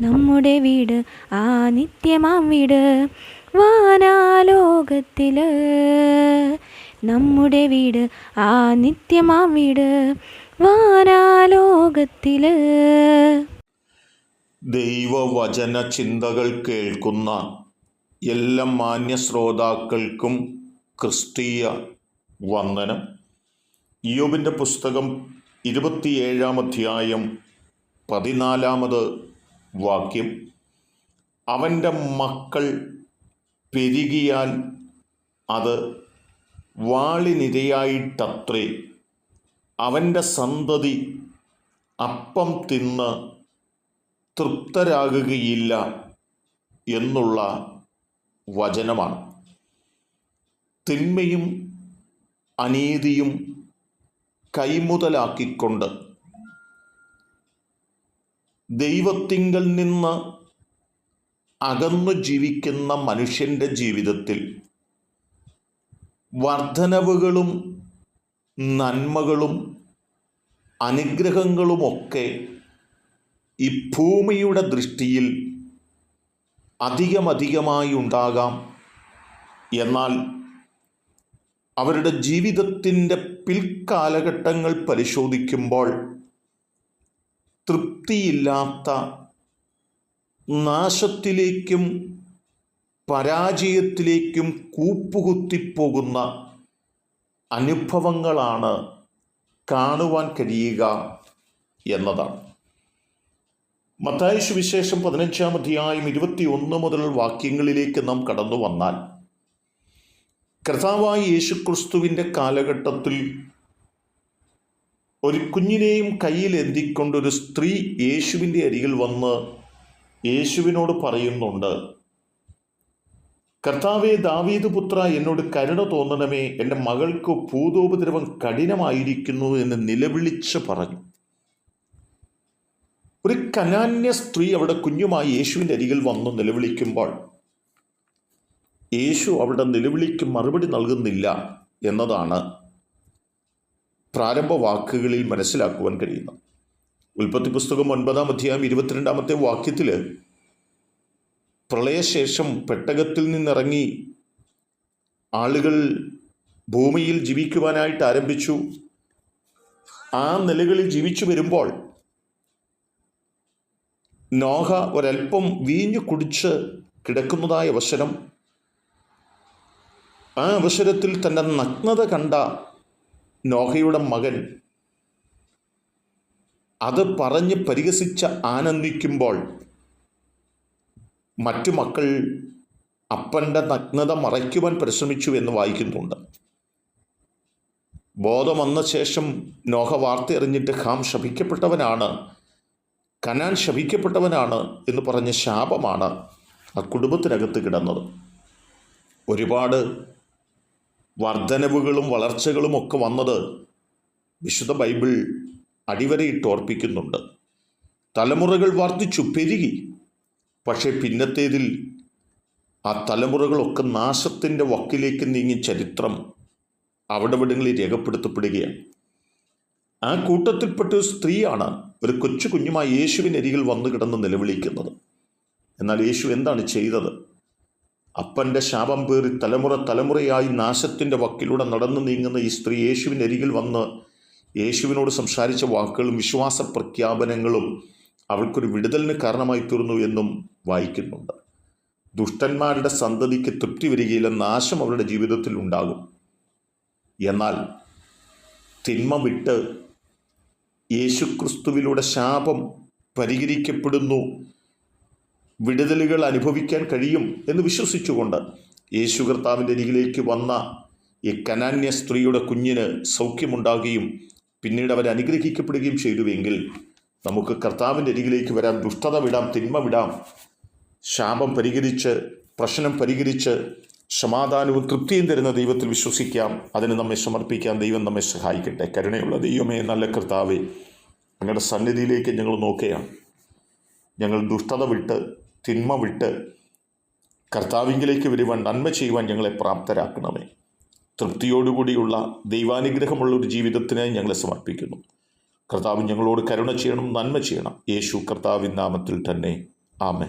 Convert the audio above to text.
നമ്മുടെ വീട് ആ നിത്യമാം വീട്. വാനാലോകത്തിൽ നമ്മുടെ വീട് ആ നിത്യമാം വീട്. വാനാലോകത്തിൽ ദൈവവചന ചിന്തകൾ കേൾക്കുന്ന എല്ലാ മാന്യ ശ്രോതാക്കൾക്കും ക്രിസ്തീയ വന്ദനം. യോബിന്റെ പുസ്തകം ഇരുപത്തിയേഴാം അധ്യായം പതിനാലാമത് വാക്യം അവന്റെ മക്കൾ പെരുകിയാൽ അത് വാളിനിരയായിട്ടത്രേ. അവന്റെ സന്തതി അപ്പം തിന്ന് തൃപ്തരാകുകയില്ല എന്നുള്ള വചനമാണ്. തിന്മയും അനീതിയും കൈമുതലാക്കിക്കൊണ്ട് ദൈവത്തിങ്കൽ നിന്ന് അകന്നു ജീവിക്കുന്ന മനുഷ്യന്റെ ജീവിതത്തിൽ വർധനവുകളും നന്മകളും അനുഗ്രഹങ്ങളുമൊക്കെ ഈ ഭൂമിയുടെ ദൃഷ്ടിയിൽ അധികമധികമായി ഉണ്ടാകാം. എന്നാൽ അവരുടെ ജീവിതത്തിന്റെ പിൽക്കാലഘട്ടങ്ങൾ പരിശോധിക്കുമ്പോൾ തൃപ്തിയില്ലാത്ത നാശത്തിലേക്കും പരാജയത്തിലേക്കും കൂപ്പുകുത്തിപ്പോകുന്ന അനുഭവങ്ങളാണ് കാണുവാൻ കഴിയുക എന്നതാണ്. മത്തായ വിശേഷം പതിനഞ്ചാം അധ്യായം ഇരുപത്തി ഒന്ന് മുതൽ വാക്യങ്ങളിലേക്ക് നാം കടന്നു വന്നാൽ കർത്താവായ യേശുക്രിസ്തുവിന്റെ കാലഘട്ടത്തിൽ ഒരു കുഞ്ഞിനെയും കയ്യിൽ എന്തിക്കൊണ്ടൊരു സ്ത്രീ യേശുവിന്റെ അരികിൽ വന്ന് യേശുവിനോട് പറയുന്നുണ്ട് കർത്താവെ ദാവീദ് പുത്ര എന്നോട് കരുണ തോന്നണമേ. എന്റെ മകൾക്ക് ഭൂതോപദ്രവം കഠിനമായിരിക്കുന്നു എന്ന് നിലവിളിച്ച് പറഞ്ഞു. ഒരു കനാന്യ സ്ത്രീ അവിടെ കുഞ്ഞുമായി യേശുവിന്റെ അരികിൽ വന്ന് നിലവിളിക്കുമ്പോൾ യേശു അവിടെ നിലവിളിക്ക് മറുപടി നൽകുന്നില്ല എന്നതാണ് പ്രാരംഭ വാക്കുകളിൽ മനസ്സിലാക്കുവാൻ കഴിയുന്നു. ഉൽപ്പത്തി പുസ്തകം ഒൻപതാം അധ്യായം ഇരുപത്തിരണ്ടാമത്തെ വാക്യത്തിൽ പ്രളയശേഷം പെട്ടകത്തിൽ നിന്നിറങ്ങി ആളുകൾ ഭൂമിയിൽ ജീവിക്കുവാനായിട്ട് ആരംഭിച്ചു. ആ നിലകളിൽ ജീവിച്ചു വരുമ്പോൾ നോഹ ഒരൽപ്പം വീഞ്ഞു കുടിച്ച് കിടക്കുന്നതായ അവസരം. ആ അവസരത്തിൽ തന്റെ നഗ്നത കണ്ട നോഹയുടെ മകൻ അത് പറഞ്ഞ് പരിഹസിച്ച് ആനന്ദിക്കുമ്പോൾ മറ്റു മക്കൾ അപ്പന്റെ നഗ്നത മറയ്ക്കുവാൻ പരിശ്രമിച്ചു എന്ന് വായിക്കുന്നുണ്ട്. ബോധം വന്ന ശേഷം നോഹ വാർത്ത എറിഞ്ഞിട്ട് ഹാം ശപിക്കപ്പെട്ടവനാണ് കനാൻ ശപിക്കപ്പെട്ടവനാണ് എന്ന് പറഞ്ഞ ശാപമാണ് ആ കുടുംബത്തിനകത്ത് കിടന്നത്. ഒരുപാട് വർധനവുകളും വളർച്ചകളും ഒക്കെ വന്നത് വിശുദ്ധ ബൈബിൾ അടിവരയിട്ട് ഓർപ്പിക്കുന്നുണ്ട്. തലമുറകൾ വർദ്ധിച്ചു പെരുകി. പക്ഷേ പിന്നത്തേതിൽ ആ തലമുറകളൊക്കെ നാശത്തിന്റെ വക്കിലേക്ക് നീങ്ങി ചരിത്രം അവിടെവിടങ്ങളിൽ രേഖപ്പെടുത്തപ്പെടുകയാണ്. ആ കൂട്ടത്തിൽപ്പെട്ട ഒരു സ്ത്രീയാണ് ഒരു കൊച്ചു കുഞ്ഞുമായി യേശുവിനരികിൽ വന്നു കിടന്ന് നിലവിളിക്കുന്നത്. എന്നാൽ യേശു എന്താണ് ചെയ്തത്? അപ്പന്റെ ശാപം പേറി തലമുറ തലമുറയായി നാശത്തിന്റെ വക്കിലൂടെ നടന്നു നീങ്ങുന്ന ഈ സ്ത്രീ യേശുവിന്റെ അരികിൽ വന്ന് യേശുവിനോട് സംസാരിച്ച വാക്കുകളും വിശ്വാസ പ്രഖ്യാപനങ്ങളും അവൾക്കൊരു വിടുതലിന് കാരണമായി തീർന്നു എന്നും വായിക്കുന്നുണ്ട്. ദുഷ്ടന്മാരുടെ സന്തതിക്ക് തൃപ്തി വരികയില്ല നാശം അവരുടെ ജീവിതത്തിൽ ഉണ്ടാകും. എന്നാൽ തിന്മ വിട്ട് യേശുക്രിസ്തുവിലൂടെ ശാപം പരിഹരിക്കപ്പെടുന്നു വിടുതലുകൾ അനുഭവിക്കാൻ കഴിയും എന്ന് വിശ്വസിച്ചുകൊണ്ട് യേശു കർത്താവിന്റെ അരികിലേക്ക് വന്ന ഈ കനാന്യ സ്ത്രീയുടെ കുഞ്ഞിന് സൗഖ്യമുണ്ടാകുകയും പിന്നീട് അവർ അനുഗ്രഹിക്കപ്പെടുകയും ചെയ്തുവെങ്കിൽ നമുക്ക് കർത്താവിന്റെ അരികിലേക്ക് വരാം ദുഷ്ടത വിടാം തിന്മ വിടാം ശാപം പരിഹരിച്ച് പ്രശ്നം പരിഹരിച്ച് സമാധാനവും തൃപ്തിയും തരുന്ന ദൈവത്തിൽ വിശ്വസിക്കാം. അതിന് നമ്മെ സമർപ്പിക്കാൻ ദൈവം നമ്മെ സഹായിക്കട്ടെ. കരുണയുള്ള ദൈവമേ നല്ല കർത്താവേ അങ്ങയുടെ സന്നിധിയിലേക്ക് ഞങ്ങൾ നോക്കുകയാണ്. ഞങ്ങൾ ദുഷ്ടത വിട്ട് തിന്മ വിട്ട് കർത്താവിങ്കിലേക്ക് വരുവാൻ നന്മ ചെയ്യുവാൻ ഞങ്ങളെ പ്രാപ്തരാക്കണമേ. തൃപ്തിയോടുകൂടിയുള്ള ദൈവാനുഗ്രഹമുള്ള ഒരു ജീവിതത്തിനായി ഞങ്ങളെ സമർപ്പിക്കുന്നു. കർത്താവ് ഞങ്ങളോട് കരുണ ചെയ്യണം നന്മ ചെയ്യണം. യേശു കർത്താവിൻ നാമത്തിൽ തന്നെ. ആമേ